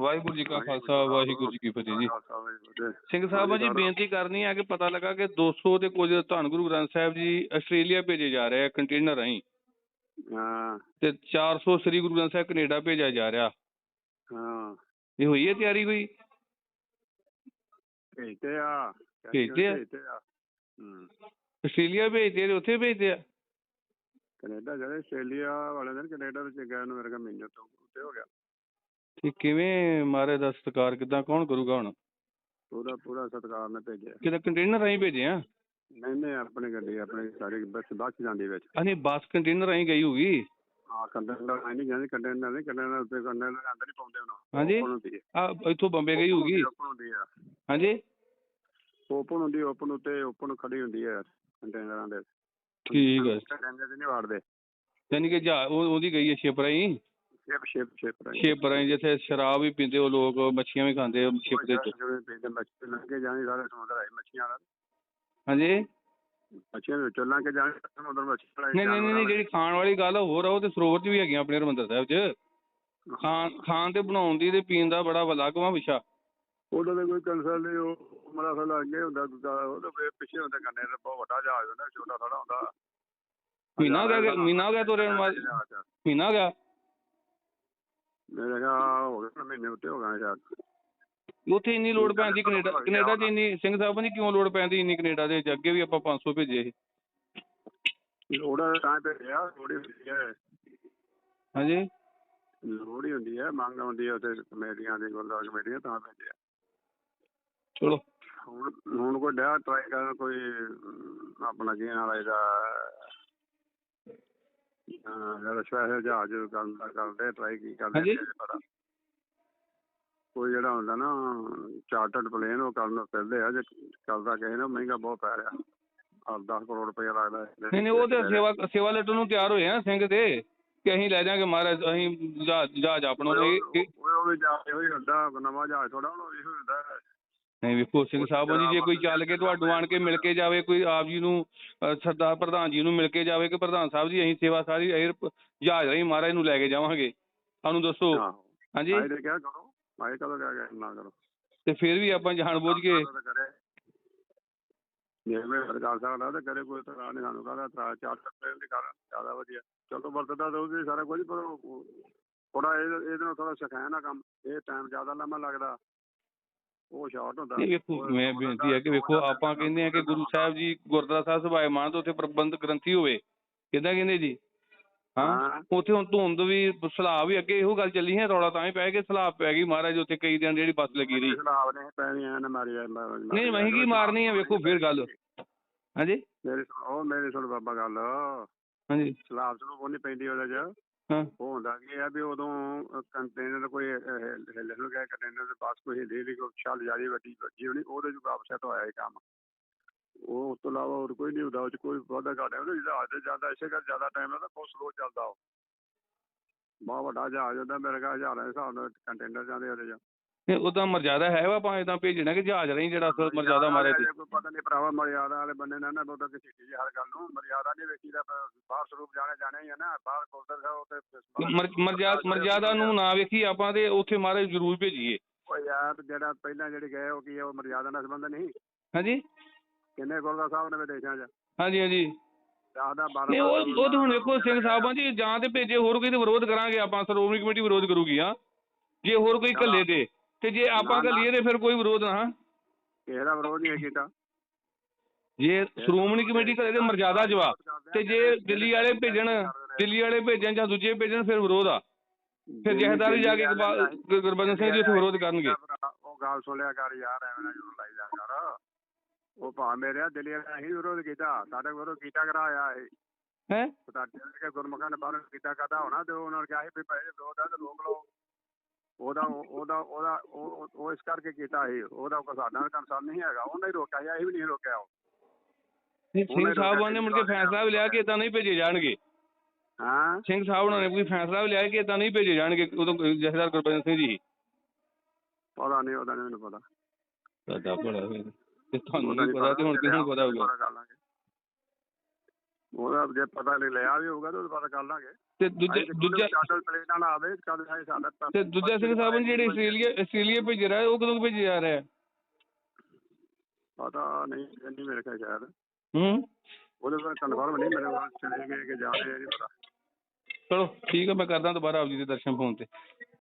ਵਾਹਿਗੁਰੂ ਜੀ ਕਾ ਖਾਲਸਾ ਵਾਹਿਗੁਰੂ ਜੀ ਕੀ ਫਤਿਹ ਜੀ। ਸਿੰਘ ਸਾਹਿਬ ਜੀ ਬੇਨਤੀ ਕਰਨੀ ਹੈ ਕਿ ਪਤਾ ਲੱਗਾ ਕਿ 200 ਤੇ ਕੁਝ ਧੰਨ ਗੁਰੂ ਗ੍ਰੰਥ ਸਾਹਿਬ ਜੀ ਆਸਟ੍ਰੇਲੀਆ ਭੇਜੇ ਜਾ ਰਹੇ ਆ ਕੰਟੇਨਰ ਰਾਹੀਂ। ਹਾਂ। ਤੇ 400 ਸ੍ਰੀ ਗੁਰੂ ਗ੍ਰੰਥ ਸਾਹਿਬ ਕੈਨੇਡਾ ਭੇਜਿਆ ਜਾ ਰਿਹਾ। ਹਾਂ। ਇਹ ਹੋਈ ਹੈ ਤਿਆਰੀ ਕੋਈ? ਭੇਜਦੇ ਆ। ਭੇਜਦੇ ਆ? ਆ। ਹੂੰ। ਆਸਟ੍ਰੇਲੀਆ ਭੇਜਦੇ ਤੇ ਉੱਥੇ ਭੇਜਦੇ ਆ? ਕੈਨੇਡਾ ਜਿਹੜੇ ਆਸਟ੍ਰੇਲੀਆ ਵਾਲੇ ਦਿਨ ਕੈਨੇਡਾ ਵਿੱਚ ਗਏ ਨੂੰ ਮੇਰੇ ਕੋਲ ਮਹੀਨੇ ਤੋਂ ਉੱਤੇ ਹੋ ਗਿਆ। ਤੇ ਕਿਵੇਂ ਮਾਰੇ ਦਾ ਸਤਿਕਾਰ ਕਿਦਾਂ ਕੌਣ ਕਰੂਗਾ ਹੁਣ? ਪੂਰਾ ਪੂਰਾ ਸਤਿਕਾਰ ਨੇ ਭੇਜਿਆ। ਕਿਤੇ ਕੰਟੇਨਰ ਰਾਹੀਂ ਭੇਜੇ ਆ? ਨਹੀਂ ਨਹੀਂ ਆਪਣੀ ਗੱਡੀ ਆਪਣੀ ਸਾਰੀ ਬੱਸ ਬੱਸ ਜਾਂਦੀ ਵਿੱਚ। ਅਨੇ ਬੱਸ ਕੰਟੇਨਰ ਰਾਹੀਂ ਗਈ ਹੋਗੀ ਹਾਂ ਕੰਟੇਨਰ ਨਹੀਂ ਜਾਂਦੀ ਕੰਟੇਨਰ ਨਹੀਂ ਕੰਟੇਨਰ ਉੱਤੇ ਕੰਟੇਨਰ ਅੰਦਰ ਨਹੀਂ ਪਾਉਂਦੇ ਉਹਨਾਂ ਹਾਂਜੀ। Open ਹੁੰਦੀ ਹੈ ਆ ਇੱਥੋਂ ਬੰਬੇ ਗਈ ਹੋਗੀ ਓਪਨ ਹੁੰਦੀ ਹਾਂਜੀ। ਓਪਨ ਹੁੰਦੀ ਓਪਨ ਉੱਤੇ ਓਪਨ ਖੜੀ ਹੁੰਦੀ ਹੈ ਕੰਟੇਨਰਾਂ ਦੇ। ਠੀਕ ਹੈ ਕੰਟੇਨਰ ਦੇ ਨਹੀਂ ਵਾੜਦੇ। ਯਾਨੀ ਕਿ ਜਾ ਉਹ- ਉਹਦੀ ਗਈ ਹੈ ਸ਼ਿਪ ਰਾਹੀਂ? ਸ਼ਿਪ ਸ਼ਿਪ ਸ਼ਿਪ ਰਾਹੀਂ। ਸ਼ਿਪ ਰਾਹੀਂ ਜਿੱਥੇ ਸ਼ਰਾਬ ਵੀ ਪੀਂਦੇ ਉਹ ਲੋਕ ਮੱਛੀਆਂ ਵੀ ਖਾਂਦੇ ਆ ਸ਼ਿਪ ਦੇ ਵਿੱਚ। ਜਿਹੜੇ ਪੀਂਦੇ ਮੱਛੀ ਲੰਘ ਕੇ ਜਾਣੀ ਸਾਰੇ ਸਮੁੰਦਰ ਆਏ ਮੱਛੀਆਂ ਵਾਲਾ ਹਾਂਜੀ? ਮੱਛੀਆਂ ਦੇ ਵਿੱਚੋਂ ਲੰਘ ਕੇ ਜਾਣੀ ਸਮੁੰਦਰ ਮੱਛੀ ਵਾਲਾ ਨਹੀਂ ਨਹੀਂ ਨਹੀਂ ਜਿਹੜੀ ਖਾਣ ਵਾਲੀ ਗੱਲ ਹੋਰ ਆ ਉਹ ਤੇ ਸਰੋਵਰ 'ਚ ਵੀ ਹੈਗੀਆਂ ਆਪਣੇ ਹਰਿਮੰਦਰ ਸਾਹਿਬ 'ਚ। ਖਾਣ ਖਾਣ ਤੇ ਬਣਾਉਣ ਦੀ ਤੇ ਪੀਣ ਦਾ ਬੜਾ ਅਲੱਗ ਵਾ ਵਿਸ਼ਾ। ਉਹਦਾ ਤਾਂ ਕੋਈ ਕੰਸਲ ਨਹੀਂ ਉਹ ਮਰਾ ਸਾਲਾ ਅੱਗੇ ਹੁੰਦਾ ਦੂਜਾ ਉਹਦਾ ਫਿਰ ਪਿੱਛੇ ਹੁੰਦਾ ਕੰਨੇ ਬਹੁਤ ਵੱਡਾ ਜਹਾਜ਼ ਹੁੰਦਾ ਛੋਟਾ ਥੋੜਾ ਹੁੰਦਾ। ਮਹੀਨਾ ਹੋ ਗਿਆ ਮਹੀਨਾ ਹੋ ਗਿਆ ਤੁਰੇ। ਮਹੀਨਾ ਹੋ ਗਿਆ ਮੇਰੇ ਕਿਹਾ ਹੋ ਗਏ ਮਹੀਨੇ ਉੱਤੇ ਹੋ ਗਏ ਸ਼ਾਇਦ। ਉੱਥੇ ਇੰਨੀ ਲੋੜ ਪੈਂਦੀ ਕੈਨੇਡਾ ਕੈਨੇਡਾ 'ਚ ਇੰਨੀ ਸਿੰਘ ਸਾਹਿਬ ਜੀ ਕਿਉਂ ਲੋੜ ਪੈਂਦੀ ਇੰਨੀ ਕੈਨੇਡਾ ਦੇ ਵਿੱਚ? ਅੱਗੇ ਵੀ ਆਪਾਂ 500 ਭੇਜੇ ਸੀ। ਉਹਦਾ ਤਾਂ ਭੇਜਿਆ ਥੋੜੀ ਹੁੰਦੀ ਹੈ। ਹਾਂਜੀ? ਲੋੜ ਹੀ ਹੁੰਦੀ ਹੈ ਮੰਗ ਹੁੰਦੀ ਹੈ ਉੱਥੇ ਕਮੇਟੀਆਂ ਦੀ ਗੁਰਦੁਆਰਾ ਕਮੇਟੀਆਂ ਤਾਂ ਭੇਜਿਆ। ਚਲੋ। ਹੁਣ ਹੁਣ ਕੋਈ ਡਿਆ ਟਰਾਈ ਕਰਨ ਕੋਈ ਆਪਣਾ ਇਹਦਾ ਜਿਹੜਾ ਸਪੈਸ਼ਲ ਜਹਾਜ਼ ਕਰਨ ਦਾ ਕਰਦੇ ਟਰਾਈ ਕੀ ਕਰਦੇ ਹਾਂਜੀ। ਨਹੀਂ ਪਤਾ ਕੋਈ ਜਿਹੜਾ ਹੁੰਦਾ ਨਾ ਚਾਰਟਰਡ ਪਲੇਨ ਉਹ ਕਰਨ ਨੂੰ ਫਿਰਦੇ ਆ ਜੇ ਕਰਦਾ ਕਿਸੇ ਨੂੰ ਮਹਿੰਗਾ ਬਹੁਤ ਪੈ ਰਿਹਾ ਆ 10 ਕਰੋੜ ਰੁਪਏ ਲੱਗਦਾ। ਨਹੀਂ ਨਹੀਂ ਉਹ ਤੇ ਸੇਵਾ ਸੇਵਾ ਲੈਟਰ ਨੂੰ ਤਿਆਰ ਹੋਏ ਆ ਸਿੰਘ ਤੇ ਕਿ ਅਸੀਂ ਲੈ ਜਾਾਂਗੇ ਮਹਾਰਾਜ ਅਸੀਂ ਜਹਾਜ਼ ਆਪਣਾ ਉਹ ਵੀ ਜਹਾਜ਼ ਇਹੋ ਹੀ ਹੁੰਦਾ ਨਵਾਂ ਜਹਾਜ਼ ਥੋੜਾ ਹੁਣ ਇਹੋ ਹੀ ਹੁੰਦਾ। ਨਹੀਂ ਵੇਖੋ ਸਿੰਘ ਸਾਹਿਬ ਜੀ ਜੇ ਕੋਈ ਚੱਲ ਕੇ ਤੁਹਾਨੂੰ ਆਣ ਕੇ ਮਿਲ ਕੇ ਜਾਵੇ ਕੋਈ ਆਪ ਜੀ ਨੂੰ ਸਰਦਾਰ ਪ੍ਰਧਾਨ ਜੀ ਨੂੰ ਮਿਲ ਕੇ ਜਾਵੇ ਕਿ ਪ੍ਰਧਾਨ ਸਾਹਿਬ ਜੀ ਅਸੀਂ ਸੇਵਾ ਸਾਰੀ 에ਅਰ ਜਹਾਜ਼ ਰਾਹੀਂ ਮਹਾਰਾਜ ਨੂੰ ਲੈ ਕੇ ਜਾਵਾਂਗੇ। ਸਾਨੂੰ ਦੱਸੋ। ਹਾਂਜੀ। ਆਏ ਤੇ ਕਿਆ ਕਰੋ। ਆਏ ਕਦੋਂ ਕਹਿ ਨਾ ਕਰੋ। ਤੇ ਫਿਰ ਵੀ ਆਪਾਂ ਜਾਣ ਬੁੱਝ ਕੇ ਜੇ ਮੈਂ ਸਰਕਾਰ ਸਾਹਿਬ ਤਾਂ ਕਰੇ ਕੋਈ ਤਰ੍ਹਾਂ ਨਹੀਂ ਸਾਨੂੰ ਕਹਦਾ ਤਰਾ ਚਾਰ ਟ੍ਰੇਨ ਦੀ ਕਰ ਜ਼ਿਆਦਾ ਵਧੀਆ। ਚਲੋ ਵਰਤਦਾ ਰਹੂਗੀ ਸਾਰਾ ਕੁਝ ਪਰ ਥੋੜਾ ਇਹਦੇ ਨਾਲ ਥੋੜਾ ਸਿਖਾਇਆ ਨਾ ਕੰਮ। ਇਹ ਟਾਈਮ ਜ਼ਿਆਦਾ ਲੰਮਾ ਲੱਗਦਾ। ਉਹ ਸ਼ਾਰਟ ਹੁੰਦਾ। ਇਹ ਵੇਖੋ ਮੈਂ ਬੇਨਤੀ ਹੈ ਕਿ ਵੇਖੋ ਆਪਾਂ ਕਹਿੰਦੇ ਆ ਕਿ ਗੁਰੂ ਸਾਹਿਬ ਜੀ ਗੁਰਦੁਆਰਾ ਸਾਹਿਬ ਸਭਾਏ ਮਾਨ ਤੋਂ ਉੱਥੇ ਪ੍ਰਬੰਧ ਗ੍ਰੰਥੀ ਹੋਵੇ। ਕਿੱਦਾਂ ਕਹਿੰਦੇ ਜੀ? ਹਾਂ। ਉੱਥੇ ਹੁਣ ਧੁੰਦ ਵੀ ਸਲਾਬ ਵੀ ਅੱਗੇ ਇਹੋ ਗੱਲ ਚੱਲੀ ਹੈ ਰੌਲਾ ਤਾਂ ਹੀ ਪੈ ਗਿਆ ਸਲਾਬ ਪੈ ਗਈ ਮਹਾਰਾਜ ਉੱਥੇ ਕਈ ਦਿਨ ਜਿਹੜੀ ਬੱਸ ਲੱਗੀ ਰਹੀ। ਸਲਾਬ ਨੇ ਪੈਣੀਆਂ ਨਾ ਮਾਰੀ ਨਹੀਂ ਮਹਿੰਗੀ ਮਾਰਨੀ ਹੈ ਵੇਖੋ ਫਿਰ ਗੱਲ। ਹਾਂਜੀ? ਮੇਰੀ ਸੁਣ ਉਹ ਮੇਰੀ ਸੁਣ ਬਾਬਾ ਗੱਲ। ਹਾਂਜੀ। ਸਲਾਬ ਸਲੂਬ ਉਹ ਨਹੀਂ ਪੈਂਦੀ ਉਹਦੇ ਚ। ਹੁੰਦਾ ਕੀ ਹੈ ਵੀ ਉਦੋਂ ਕੰਟੇਨਰ ਕੋਈ ਹਿੱਲ ਨੂੰ ਗਿਆ ਕੰਟੇਨਰ ਦੇ ਪਾਸ ਕੋਈ ਹਿੱਲੀ ਦੀ ਕੋਈ ਛੱਲ ਜਾਰੀ ਵੱਡੀ ਵੱਜੀ ਹੋਣੀ, ਉਹਦੇ ਚ ਅਪਸੈਟ ਹੋਇਆ ਇਹ ਕੰਮ। ਉਹ ਉਸ ਤੋਂ ਇਲਾਵਾ ਹੋਰ ਕੋਈ ਨਹੀਂ ਹੁੰਦਾ, ਉਹ ਚ ਕੋਈ ਵਾਧਾ ਘਾਟਾ ਉਹਦੇ ਜਹਾਜ਼ ਤੇ ਜਾਂਦਾ, ਇਸੇ ਕਰ ਜ਼ਿਆਦਾ ਟਾਈਮ ਲੱਗਦਾ, ਬਹੁਤ ਸਲੋ ਚੱਲਦਾ ਉਹ। ਬਹੁਤ ਵੱਡਾ ਜਹਾਜ਼ ਹੁੰਦਾ, ਮੇਰੇ ਖਿਆਲ ਹਜ਼ਾਰਾਂ ਦੇ ਹਿਸਾਬ ਨਾਲ ਕੰਟੇਨਰ ਜਾਂਦੇ ਉਹਦੇ ਚ। ਨਹੀਂ ਉਹਦਾ ਮਰਜ਼ਾਦਾ ਹੈ ਵਾ ਭਾਵੇਂ ਤਾਂ ਭੇਜਣਾ ਕਿ ਜਹਾਜ਼ ਰਾਹੀਂ ਜਿਹੜਾ ਅਸਲ ਮਰਜ਼ਾਦਾ ਮਾਰੇ ਤੇ ਕੋਈ ਪਤਾ ਨਹੀਂ ਭਰਾਵਾ ਮਰਿਆਦਾ ਵਾਲੇ ਬੰਦੇ ਨੇ ਨਾ ਉਹਦਾ ਕਿਸੇ ਚੀਜ਼ ਹਰ ਗੱਲ ਨੂੰ ਮਰਿਆਦਾ ਨਹੀਂ ਵੇਖੀ ਦਾ ਬਾਹਰ ਸਰੂਪ ਜਾਣੇ ਜਾਣੇ ਹੀ ਆ ਨਾ ਬਾਹਰ ਕੋਲਦਰ ਸਾਹਿਬ ਉੱਤੇ ਮਰ- ਮਰਜ਼ਾ- ਮਰਜ਼ਾਦਾ ਨੂੰ ਨਾ ਵੇਖੀ ਆਪਾਂ ਤੇ ਉੱਥੇ ਮਹਾਰਾਜ ਜ਼ਰੂਰ ਭੇਜੀਏ। ਉਹ ਯਾਰ ਜਿਹੜਾ ਪਹਿਲਾਂ ਜਿਹੜੇ ਗਏ ਉਹ ਕੀ ਹੈ, ਉਹ ਮਰਿਆਦਾ ਨਾਲ ਸੰਬੰਧ ਨਹੀਂ? ਹਾਂਜੀ? ਕਿੰਨੇ ਗੁਰਦਾ ਸਾਹਿਬ ਨੇ ਵਿਦੇਸ਼ਾਂ 'ਚ? ਹਾਂਜੀ ਹਾਂਜੀ। ਦਸ ਦਾ 12 ਨਹੀਂ ਉਹ ਉਹ ਤਾਂ ਹੁਣ ਵੇਖੋ ਸਿੰਘ ਸਾਹਿਬਾਂ ਜੀ ਜਾਂ ਤੇ ਭੇਜੇ ਹੋਰ ਕੋਈ ਤੇ ਵਿਰੋਧ ਕਰਾਂਗੇ ਆਪਾਂ ਸ਼੍ਰੋਮਣੀ ਕਮੇਟੀ ਵਿਰੋਧ ਕਰੂਗੀ ਆ ਜੇ ਹੋਰ ਕੋਈ ਘੱਲੇ ਤੇ। ਤੇ ਜੇ ਆਪਾਂ ਨਾ, ਨਾ। ਘੱਲੀਏ ਤੇ ਫਿਰ ਕੋਈ ਵਿਰੋਧ ਨਾ। ਕਿਸੇ ਦਾ ਵਿਰੋਧ ਨਹੀਂ ਕੀਤਾ ਜੇ ਸ਼੍ਰੋਮਣੀ ਕਮੇਟੀ ਘੱਲੇ ਤੇ ਮਰਜ਼ਾਦਾ ਜਵਾਬ। ਤੇ ਜੇ ਦਿੱਲੀ ਵਾਲੇ ਭੇਜਣ ਦਿੱਲੀ ਵਾਲੇ ਭੇਜਣ ਜਾਂ ਦੂਜੇ ਭੇਜਣ ਫਿਰ ਵਿਰੋਧ ਆ। ਫਿਰ ਜਹੇਦਾਰੀ ਜਾ ਕੇ ਇਕਬਾਲ- ਗੁਰ- ਗੁਰਬਚਨ ਸਿੰਘ ਜੀ ਉੱਥੇ ਵਿਰੋਧ ਕਰਨਗੇ। ਉਹ ਗੱਲ ਸੁਣਿਆ ਕਰ ਯਾਰ ਐਵੇਂ ਨਾ ਜੁੜ ਲਾਈ ਜਾ ਕਰ। ਉਹ ਭਾ ਮੇਰੇ ਦਿੱਲੀ ਵਾਲਿਆਂ ਨੇ ਹੀ ਵਿਰੋਧ ਕੀਤਾ। ਸਾਡੇ ਵਿਰੋਧ ਕੀਤਾ ਕਰਾਇਆ ਇਹ। ਹੈ? ਪਤਾ ਕਿ ਗੁਰਮੁਖਾਂ ਨੇ ਬਾਹਰ ਕੀਤਾ ਕਰਦਾ ਹੋਣਾ ਤੇ ਉਹਨਾਂ ਨੇ ਕਿਹਾ ਸੀ ਵੀ ਭਾਈ ਵਿਰੋਧ ਆ ਤੇ ਰੋਕ ਲਓ। ਉਹਦਾ ਉਹਦਾ ਉਹਦਾ ਉਹ ਇਸ ਕਰਕੇ ਕੀਤਾ ਸੀ ਉਹਦਾ ਕੋਈ ਸਾਡਾ ਕੰਸਰਨ ਨਹੀਂ ਹੈਗਾ ਉਹਨੇ ਹੀ ਰੋਕਿਆ ਸੀ, ਅਸੀਂ ਵੀ ਨਹੀਂ ਰੋਕਿਆ ਉਹ। ਸਿੰਘ ਸਾਹਿਬਾਂ ਨੇ ਮੁੜ ਕੇ ਫੈਸਲਾ ਵੀ ਲਿਆ ਕਿ ਇਦਾਂ ਨਹੀਂ ਭੇਜੇ ਜਾਣਗੇ। ਹਾਂ? ਸਿੰਘ ਸਾਹਿਬ ਉਹਨਾਂ ਨੇ ਕੋਈ ਫੈਸਲਾ ਵੀ ਲਿਆ ਕਿ ਇਦਾਂ ਨਹੀਂ ਭੇਜੇ ਜਾਣਗੇ ਉਦੋਂ ਜਥੇਦਾਰ ਗੁਰਬਚਨ ਸਿੰਘ ਜੀ ਪਤਾ ਨਹੀਂ ਉਹਦਾ ਨਹੀਂ ਮੈਨੂੰ ਪਤਾ। ਫਿਰ। ਤੇ ਤੁਹਾਨੂੰ ਨਹੀਂ ਪਤਾ ਤੇ ਹੁਣ ਕਿਹਨੂੰ ਪਤਾ ਹੋਊਗਾ। ਉਹਦਾ ਜੇ ਪਤਾ ਨਹੀਂ ਲਿਆ ਵੀ ਹੋਊਗਾ ਤਾਂ ਪਤਾ ਕਰ ਲਾਂਗੇ। ਤੇ ਦੂਜਾ ਦੂਜਾ ਚਾਰਟਰ ਪਲੇਨ ਨਾਲ ਆਵੇ ਕਦ ਹੈ ਸਾਡਾ ਤਾਂ- ਦੂਜਾ ਸਿੰਘ ਸਾਹਿਬ ਨੇ ਜਿਹੜੇ ਆਸਟ੍ਰੇਲੀਆ ਆਸਟ੍ਰੇਲੀਆ ਭੇਜ ਰਿਹਾ ਉਹ ਕਦੋਂ ਭੇਜਿਆ ਜਾ ਰਿਹਾ? ਪਤਾ ਨਹੀਂ ਨਹੀਂ ਮੇਰੇ ਖਿਆਲ ਸ਼ਾਇਦ। ਹੂੰ। ਉਹਦੇ ਬਾਰੇ ਕਨਫਰਮ ਨਹੀਂ ਮੇਰੇ ਕੋਲ ਚਲੇ ਗਏ ਕਿ ਜਾ ਰਹੇ ਆ ਨਹੀਂ ਪਤਾ। ਚਲੋ ਠੀਕ ਹੈ ਮੈਂ ਕਰਦਾ ਦੁਬਾਰਾ ਆਪ ਜੀ ਦੇ ਦਰਸ਼ਨ ਫੋਨ ਤੇ।